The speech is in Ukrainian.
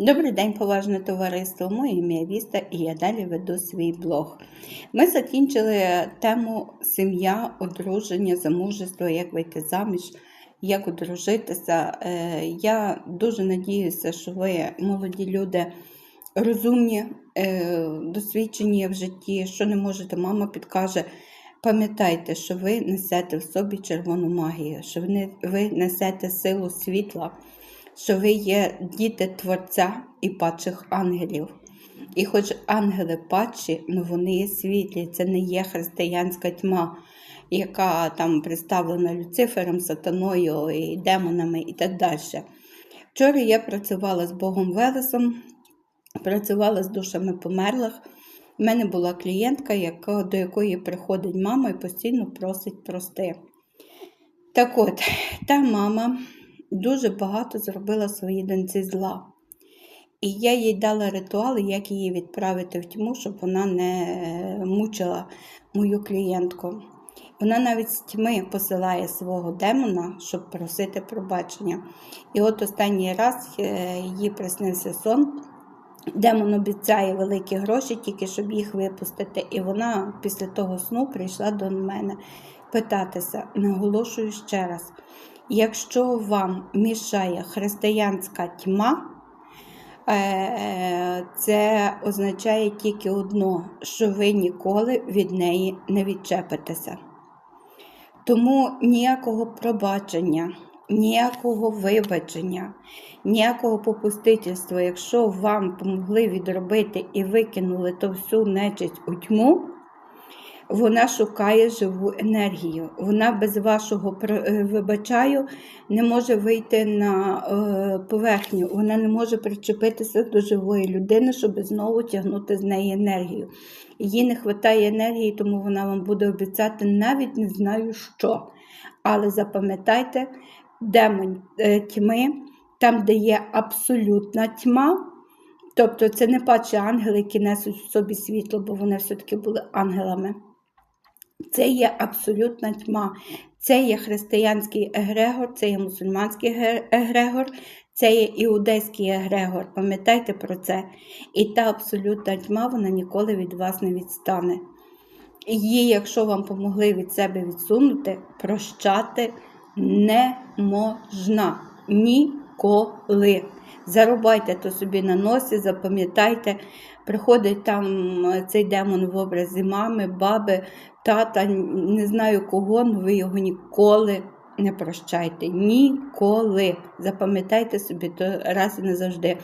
Добрий день, поважне товариство. Моє ім'я Віста і я далі веду свій блог. Ми закінчили тему сім'я, одруження, замужество, як вийти заміж, як одружитися. Е, Я дуже надіюся, що ви, молоді люди, розумні, е, досвідчені в житті, що не можете, мама підкаже. Пам'ятайте, що ви несете в собі червону магію, що ви несете силу світла що ви є діти Творця і падших ангелів. І хоч ангели падші, ну вони є світлі, це не є християнська тьма, яка там представлена Люцифером, сатаною, і демонами і так далі. Вчора я працювала з Богом Велесом, працювала з душами померлих. У мене була клієнтка, яка, до якої приходить мама і постійно просить прости. Так от, та мама дуже багато зробила своїй доньці зла. І я їй дала ритуали, як її відправити в тьму, щоб вона не е, мучила мою клієнтку. Вона навіть з тьми посилає свого демона, щоб просити пробачення. І от останній раз е, їй приснився сон. Демон обіцяє великі гроші, тільки щоб їх випустити. І вона після того сну прийшла до мене питатися. Наголошую ще раз: якщо вам мішає християнська тьма, е, це означає тільки одно, що ви ніколи від неї не відчепитеся. Тому ніякого пробачення, ніякого вибачення, ніякого попустительства, якщо вам помогли відробити і викинули ту всю нечисть у тьму, вона шукає живу енергію. Вона без вашого е, вибачаю не може вийти на е, поверхню. Вона не може причепитися до живої людини, щоб знову тягнути з неї енергію. Їй не вистачає енергії, тому вона вам буде обіцяти навіть не знаю що. Але запам'ятайте, демон е, тьми, там, де є абсолютна тьма. Тобто це не падші ангели, які несуть в собі світло, бо вони все-таки були ангелами. Це є абсолютна тьма. Це є християнський егрегор, це є мусульманський егрегор, це є іудейський егрегор. Пам'ятайте про це. І та абсолютна тьма вона ніколи від вас не відстане. Її, якщо вам помогли від себе відсунути, прощати не можна ніколи. Зарубайте то собі на носі, запам'ятайте, приходить там е, цей демон в образі мами, баби, тата, не знаю кого, але ви його ніколи не прощайте. Ніколи. Запам'ятайте собі то раз і назавжди.